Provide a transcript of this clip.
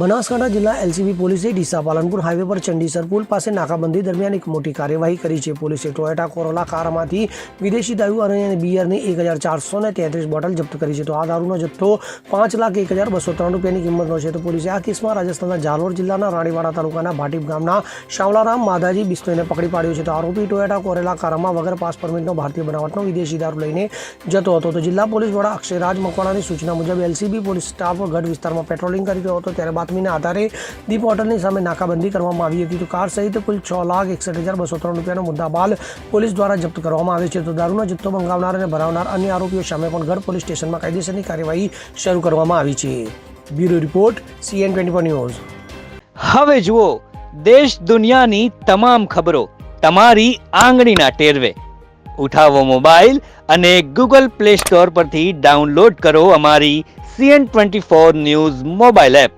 બનાસકાંઠા જિલ્લા એલસીબી પોલીસે ડીસા પાલનપુર હાઈવે પર ચંડીસર પુલ પાસે નાકાબંધી દરમિયાન એક મોટી કાર્યવાહી કરી છે. પોલીસે ટોયોટા કોરોલા કારમાંથી વિદેશી દારૂ અને બિયરની એક હજાર ચારસો ને તેત્રીસ બોટલ જપ્ત કરી છે. તો આ દારૂનો જથ્થો પાંચ લાખ એક હજાર બસો ત્રણ રૂપિયાની કિંમતનો છે. તો પોલીસે આ કેસમાં રાજસ્થાનના જાલોર જિલ્લાના રાણીવાડા તાલુકાના ભાટીપ ગામના શાવલારામ માધાજી બિસ્તોઈને પકડી પાડ્યો છે. તો આરોપી ટોયોટા કોરેલા કારમાં વગર પાસ પરમિટનો ભારતીય બનાવટનો વિદેશી દારૂ લઈને જતો હતો. તો જિલ્લા પોલીસ વડા અક્ષયરાજ મકવાણાની સૂચના મુજબ એલસીબી પોલીસ સ્ટાફ ગઢ વિસ્તારમાં પેટ્રોલિંગ કરી રહ્યો હતો. ત્યારે બાતમીના આધારે દીપ હોટલની સામે નાકાબંધી કરવામાં આવી હતી. તો કાર સહિત કુલ છ લાખ એકસઠ હજાર બસો ત્રણ રૂપિયાનો મુદ્દામાલ પોલીસ દ્વારા જપ્ત કરવામાં આવે છે. તો દારૂનો જથ્થો મંગાવનાર અને ભરાવનાર અન્ય આરોપીઓ સામે પણ ગઢ પોલીસ સ્ટેશનમાં કાયદેસરની કાર્યવાહી શરૂ કરવામાં આવી છે. Bureau report, CN twenty news. હવે જુઓ, દેશ દુનિયાની તમામ ખબરો તમારી આંગળીના ટેરવે. ઉઠાવો મોબાઈલ અને ગૂગલ પ્લે સ્ટોર પરથી ડાઉનલોડ કરો અમારી CN twenty four news mobile app.